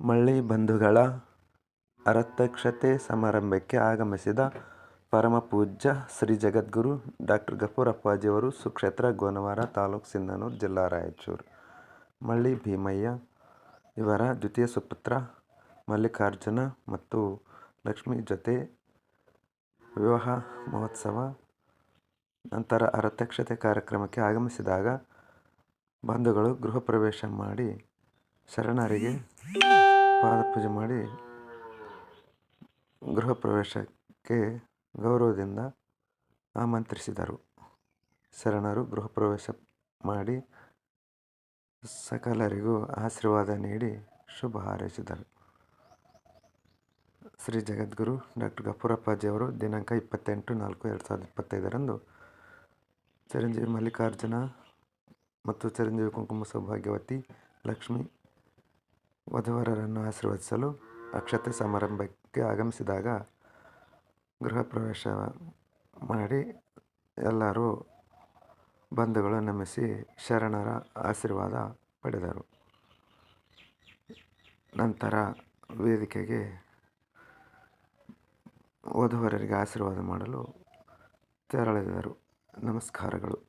ಮಳ್ಳಿ ಬಂಧುಗಳ ಆರತಕ್ಷತೆ ಸಮಾರಂಭಕ್ಕೆ ಆಗಮಿಸಿದ ಪರಮಪೂಜ್ಯ ಶ್ರೀ ಜಗದ್ಗುರು ಡಾಕ್ಟರ್ ಗಫೂರ್ ಸುಕ್ಷೇತ್ರ, ಗೋನವಾರ ತಾಲೂಕು, ಸಿಂಧನೂರು ಜಿಲ್ಲಾ, ರಾಯಚೂರು. ಮಳ್ಳಿ ಭೀಮಯ್ಯ ಇವರ ದ್ವಿತೀಯ ಸುಪುತ್ರ ಮಲ್ಲಿಕಾರ್ಜುನ ಮತ್ತು ಲಕ್ಷ್ಮಿ ಜೊತೆ ವಿವಾಹ ಮಹೋತ್ಸವ ನಂತರ ಅರತಕ್ಷತೆ ಕಾರ್ಯಕ್ರಮಕ್ಕೆ ಆಗಮಿಸಿದಾಗ ಬಂಧುಗಳು ಗೃಹ ಪ್ರವೇಶ ಮಾಡಿ ಶರಣರಿಗೆ ಪಾದಪೂಜೆ ಮಾಡಿ ಗೃಹಪ್ರವೇಶಕ್ಕೆ ಗೌರವದಿಂದ ಆಮಂತ್ರಿಸಿದರು. ಶರಣರು ಗೃಹಪ್ರವೇಶ ಮಾಡಿ ಸಕಲರಿಗೂ ಆಶೀರ್ವಾದ ನೀಡಿ ಶುಭ ಹಾರೈಸಿದರು. ಶ್ರೀ ಜಗದ್ಗುರು ಡಾಕ್ಟರ್ ಗಫೂರಪ್ಪಾಜಿಯವರು ದಿನಾಂಕ ಇಪ್ಪತ್ತೆಂಟು ನಾಲ್ಕು ಎರಡು ಸಾವಿರದ ಇಪ್ಪತ್ತೈದರಂದು ಚಿರಂಜೀವಿ ಮಲ್ಲಿಕಾರ್ಜುನ ಮತ್ತು ಚಿರಂಜೀವಿ ಕುಂಕುಮ ಸೌಭಾಗ್ಯವತಿ ಲಕ್ಷ್ಮಿ ವಧುವರರನ್ನು ಆಶೀರ್ವದಿಸಲು ಅಕ್ಷತೆ ಸಮಾರಂಭಕ್ಕೆ ಆಗಮಿಸಿದಾಗ ಗೃಹಪ್ರವೇಶ ಮಾಡಿ ಎಲ್ಲರೂ ಬಂಧುಗಳು ನಮಿಸಿ ಶರಣರ ಆಶೀರ್ವಾದ ಪಡೆದರು. ನಂತರ ವೇದಿಕೆಗೆ ವಧುವರರಿಗೆ ಆಶೀರ್ವಾದ ಮಾಡಲು ತೆರಳಿದರು. ನಮಸ್ಕಾರಗಳು.